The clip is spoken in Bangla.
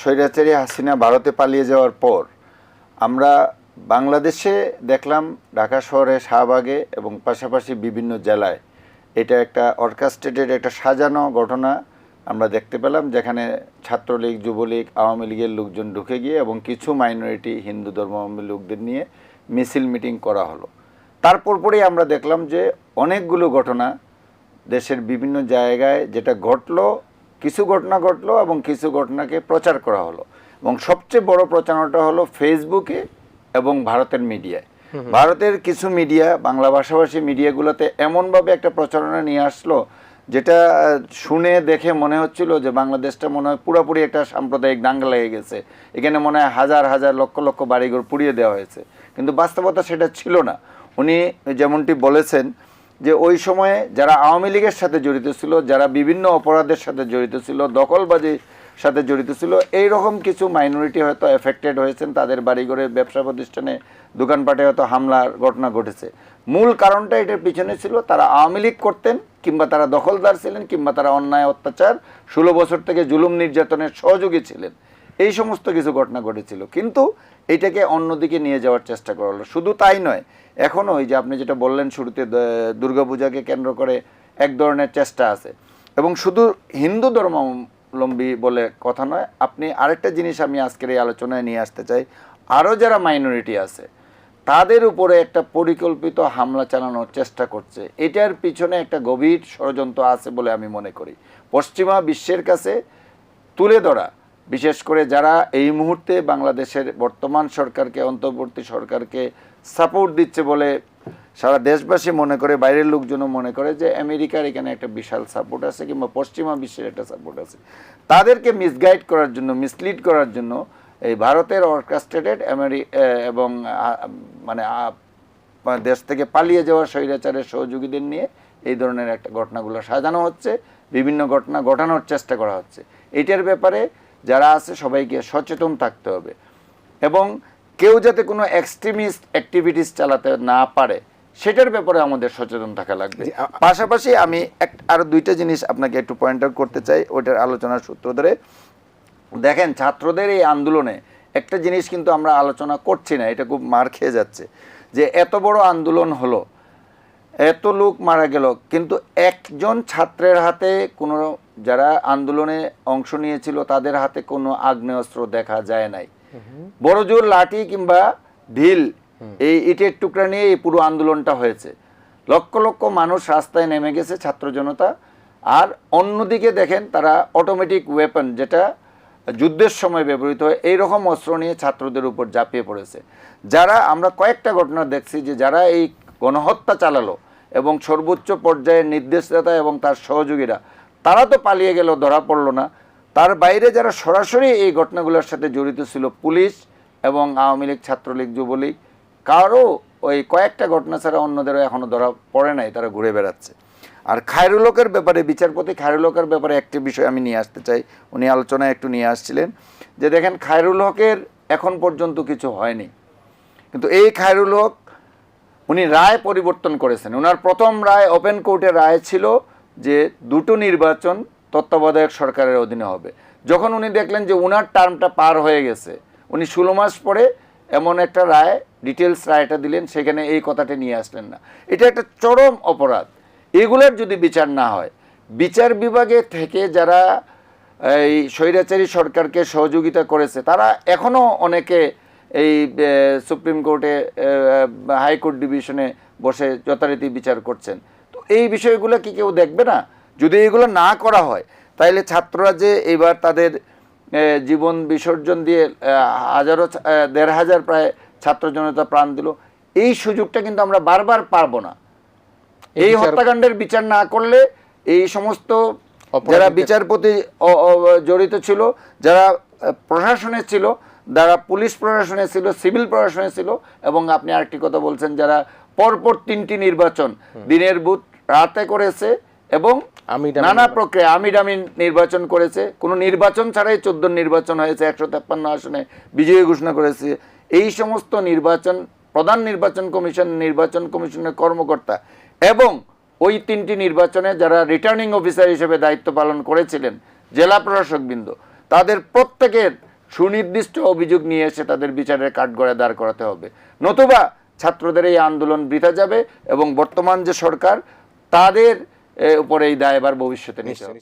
স্বৈরাচারী হাসিনা ভারতে পালিয়ে যাওয়ার পর আমরা বাংলাদেশে দেখলাম ঢাকা শহরে শাহবাগে এবং পাশাপাশি বিভিন্ন জেলায় এটা একটা অর্কাস্ট্রেটেড একটা সাজানো ঘটনা আমরা দেখতে পেলাম, যেখানে ছাত্রলীগ, যুবলীগ, আওয়ামী লীগের লোকজন ঢুকে গিয়ে এবং কিছু মাইনরিটি হিন্দু ধর্মাবলম্বী লোকদের নিয়ে মিছিল মিটিং করা হলো। তারপর পরেই আমরা দেখলাম যে অনেকগুলো ঘটনা দেশের বিভিন্ন জায়গায় যেটা ঘটলো কিছু ঘটনা ঘটলো এবং কিছু ঘটনাকে প্রচার করা হলো। এবং সবচেয়ে বড় প্রচারণাটা হলো ফেসবুকে এবং ভারতের মিডিয়ায়। ভারতের কিছু মিডিয়া বাংলা ভাষাভাষী মিডিয়াগুলোতে এমনভাবে একটা প্রচারণা নিয়ে আসলো যেটা শুনে দেখে মনে হচ্ছিল যে বাংলাদেশটা মনে হয় পুরোপুরি একটা সাম্প্রদায়িক দাঙ্গা লেগে গেছে। এখানে মনে হয় হাজার হাজার লক্ষ লক্ষ বাড়িঘর পুড়িয়ে দেওয়া হয়েছে। কিন্তু বাস্তবতা সেটা ছিল না। উনি যেমনটি বলেছেন যে ওই সময়ে যারা আওয়ামী লীগের সাথে জড়িত ছিল, যারা বিভিন্ন অপরাধের সাথে জড়িত ছিল, দখলবাজির সাথে জড়িত ছিল এই রকম কিছু মাইনরিটি হয়তো এফেক্টেড হয়েছেন। তাদের বাড়িঘরে ব্যবসা প্রতিষ্ঠানে, দোকানপাটে হয়তো হামলার ঘটনা ঘটেছে। মূল কারণটা এটার পিছনে ছিল, তারা আওয়ামী লীগ করতেন, কিংবা তারা দখলদার ছিলেন, কিংবা তারা অন্যায় অত্যাচার, ষোলো বছর থেকে জুলুম নির্যাতনের সহযোগী ছিলেন। এই সমস্ত কিছু ঘটনা ঘটেছিল। কিন্তু এটাকে অন্যদিকে নিয়ে যাওয়ার চেষ্টা করা হলো। শুধু তাই নয় এখনও ওই যে আপনি যেটা বললেন শুরুতে দুর্গাপূজাকে কেন্দ্র করে এক ধরনের চেষ্টা আছে। এবং শুধু হিন্দু ধর্মাবলম্বী বলে কথা নয়, আপনি আরেকটা জিনিস আমি আজকের এই আলোচনায় নিয়ে আসতে চাই। আরও যারা মাইনরিটি আছে, তাদের উপরে একটা পরিকল্পিত হামলা চালানোর চেষ্টা করছে। এটার পিছনে একটা গভীর ষড়যন্ত্র আছে বলে আমি মনে করি। পশ্চিমা বিশ্বের কাছে তুলে ধরা বিশেষ করে যারা এই মুহূর্তে বাংলাদেশের বর্তমান সরকারকে, অন্তর্বর্তী সরকারকে সাপোর্ট দিচ্ছে বলে সারা দেশবাসী মনে করে, বাইরের লোকজনও মনে করে যে আমেরিকার এখানে একটা বিশাল সাপোর্ট আছে কিংবা পশ্চিমা বিশ্বের একটা সাপোর্ট আছে। তাদেরকে মিসগাইড করার জন্য মিসলিড করার জন্য এই ভারতের অর্কাস্ট্রেটেড আমেরি এবং মানে দেশ থেকে পালিয়ে যাওয়া স্বৈরাচারের সহযোগীদের নিয়ে এই ধরনের একটা ঘটনাগুলো সাজানো হচ্ছে। বিভিন্ন ঘটনা ঘটানোর চেষ্টা করা হচ্ছে। এটার ব্যাপারে যারা আছে সবাইকে সচেতন থাকতে হবে। এবং কেউ যাতে কোনো এক্সট্রিমিস্ট অ্যাক্টিভিটিস চালাতে না পারে সেটার ব্যাপারে আমাদের সচেতন থাকা লাগবে। পাশাপাশি আমি এক আরও দুইটা জিনিস আপনাকে একটু পয়েন্ট আউট করতে চাই ওইটার আলোচনার সূত্র ধরে। দেখেন ছাত্রদের এই আন্দোলনে একটা জিনিস কিন্তু আমরা আলোচনা করছি না এটা খুব মার খেয়ে যাচ্ছে। যে এত বড় আন্দোলন হলো এত লোক মারা গেল কিন্তু একজন ছাত্রের হাতে কোনো যারা আন্দোলনে অংশ নিয়েছিল তাদের হাতে কোনো আগ্নেয়াস্ত্র দেখা যায় নাই। বড় জোর লাঠি কিংবা ঢিল এই ইটের টুকরা নিয়ে এই পুরো আন্দোলনটা হয়েছে। লক্ষ লক্ষ মানুষ রাস্তায় নেমে গেছে ছাত্র জনতা। আর অন্যদিকে দেখেন তারা অটোমেটিক ওয়েপন যেটা যুদ্ধের সময় ব্যবহৃত হয় এইরকম অস্ত্র নিয়ে ছাত্রদের উপর ঝাঁপিয়ে পড়েছে। যারা আমরা কয়েকটা ঘটনা দেখছি যে যারা এই গণহত্যা চালালো এবং সর্বোচ্চ পর্যায়ের নির্দেশদাতা এবং তার সহযোগীরা, তারা তো পালিয়ে গেল ধরা পড়ল না। তার বাইরে যারা সরাসরি এই ঘটনাগুলোর সাথে জড়িত ছিল পুলিশ এবং আওয়ামী লীগ, ছাত্রলীগ, যুবলীগ কারও ওই কয়েকটা ঘটনা ছাড়া অন্যদেরও এখনও ধরা পড়ে নাই, তারা ঘুরে বেড়াচ্ছে। আর খায়রুলকের ব্যাপারে, বিচারপতি খায়রুলকের ব্যাপারে একটি বিষয় আমি নিয়ে আসতে চাই। উনি আলোচনায় একটু নিয়ে আসছিলেন যে, দেখেন, খায়রুল হকের এখন পর্যন্ত কিছু হয়নি। কিন্তু এই খায়রুল হক উনি রায় পরিবর্তন করেছেন। ওনার প্রথম রায় ওপেন কোর্টের রায় ছিল যে দুটো নির্বাচন তত্ত্বাবধায়ক সরকারের অধীনে হবে। যখন উনি দেখলেন যে ওনার টার্মটা পার হয়ে গেছে, উনি ষোলো মাস পরে এমন একটা রায় ডিটেলস রায়টা দিলেন, সেখানে এই কথাটা নিয়ে আসলেন না। এটা একটা চরম অপরাধ। এগুলোর যদি বিচার না হয়, বিচার বিভাগে থেকে যারা এই স্বৈরাচারী সরকারকে সহযোগিতা করেছে, তারা এখনও অনেকে এই সুপ্রিম কোর্টে হাইকোর্ট ডিভিশনে বসে যথারীতি বিচার করছেন। তো এই বিষয়গুলো কি কেউ দেখবে না? যদি এগুলো না করা হয় তাইলে ছাত্ররা যে এবার তাদের জীবন বিসর্জন দিয়ে হাজারো দেড় হাজার প্রায় ছাত্র জনতা প্রাণ দিল এই সুযোগটা কিন্তু আমরা বারবার পারব না। এই হত্যাকাণ্ডের বিচার না করলে এই সমস্ত যারা বিচারপতি জড়িত ছিল যারা প্রশাসনে ছিল যারা পুলিশ প্রশাসনে ছিল সিভিল প্রশাসনে ছিল এবং আপনি আরেকটি কথা বলছেন যারা পরপর তিনটি নির্বাচন দিনের বুথ রাতে করেছে এবং আমি নানা প্রক্রিয়া আমি ডামি নির্বাচন করেছে। কোনো নির্বাচন ছাড়াই চোদ্দ নির্বাচন হয়েছে একশো তেপ্পান্ন আসনে বিজয়ী ঘোষণা করেছে। এই সমস্ত নির্বাচন প্রধান নির্বাচন কমিশন নির্বাচন কমিশনের কর্মকর্তা এবং ওই তিনটি নির্বাচনে যারা রিটার্নিং অফিসার হিসেবে দায়িত্ব পালন করেছিলেন জেলা প্রশাসকবৃন্দ তাদের প্রত্যেকের সুনির্দিষ্ট অভিযোগ নিয়ে এসে তাদের বিচারের কাঠগড়ায় দাঁড় করাতে হবে। নতুবা ছাত্রদের এই আন্দোলন বৃথা যাবে এবং বর্তমান যে সরকার তাদের উপরে এই দায়ভার ভবিষ্যতে নিচ্ছে